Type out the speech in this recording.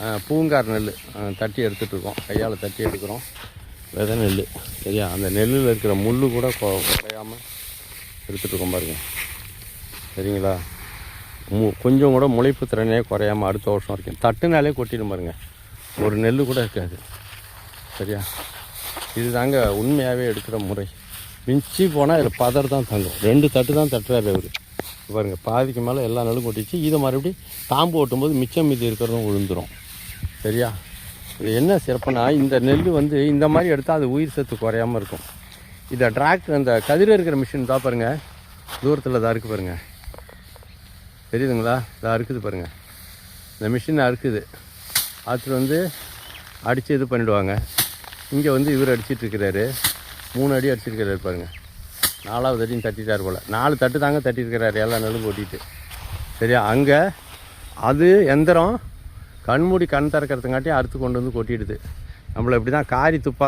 பூங்கார் நெல் தட்டி எடுத்துகிட்ருக்கோம் கையால் தட்டி எடுக்கிறோம். விதை நெல் சரியா? அந்த நெல்லில் இருக்கிற முள் கூட கொ- எடுத்துகிட்ருக்கோம் பாருங்கள் சரிங்களா? மு கொஞ்சம் கூட முளைப்பு திறனே குறையாம அடுத்த வருஷம் வரைக்கும். தட்டுனாலே கொட்டிடும் பாருங்க. ஒரு நெல் கூட இருக்காது. சரியா? இது தாங்க உண்மையாகவே எடுக்கிற முறை. மிஞ்சி போனால் இதில் பதர் தான் தங்கும். ரெண்டு தட்டு தான் தட்டுறாரு அவர். பாருங்கள் பாதிக்கு மேலே எல்லா நெல்லும் கொட்டிச்சு இதை மறுபடியும் தாம்பு ஓட்டும்போது மிச்சம் மீதி இருக்கிறதும் விழுந்துரும். சரியா? இது என்ன சிறப்புனா இந்த நெல் வந்து இந்த மாதிரி எடுத்தால் அது உயிர் சத்து குறையாமல் இருக்கும். இதை டிராக்டர் அந்த கதிர இருக்கிற மிஷின் தான் பாருங்கள் தூரத்தில் தான் இருக்குது பாருங்கள் தெரியுதுங்களா? இதாக இருக்குது பாருங்கள் இந்த மிஷின் அறுக்குது. ஆற்றுல வந்து அடித்து இது பண்ணிடுவாங்க. இங்கே வந்து இவர் அடிச்சிட்ருக்கிறாரு மூணு அடி அடிச்சிருக்கிறாரு பாருங்கள் நாலாவது அடியும் தட்டிட்டார் போல். நாலு தட்டு தாங்க தட்டியிருக்கிறாரு எல்லா நெல்லும் கொட்டிட்டு சரியா? அங்கே அது எந்திரம் கண்மூடி கண் திறக்கிறதுங்காட்டி அறுத்து கொண்டு வந்து கொட்டிடுது. நம்மளை இப்படி தான் காரி துப்பா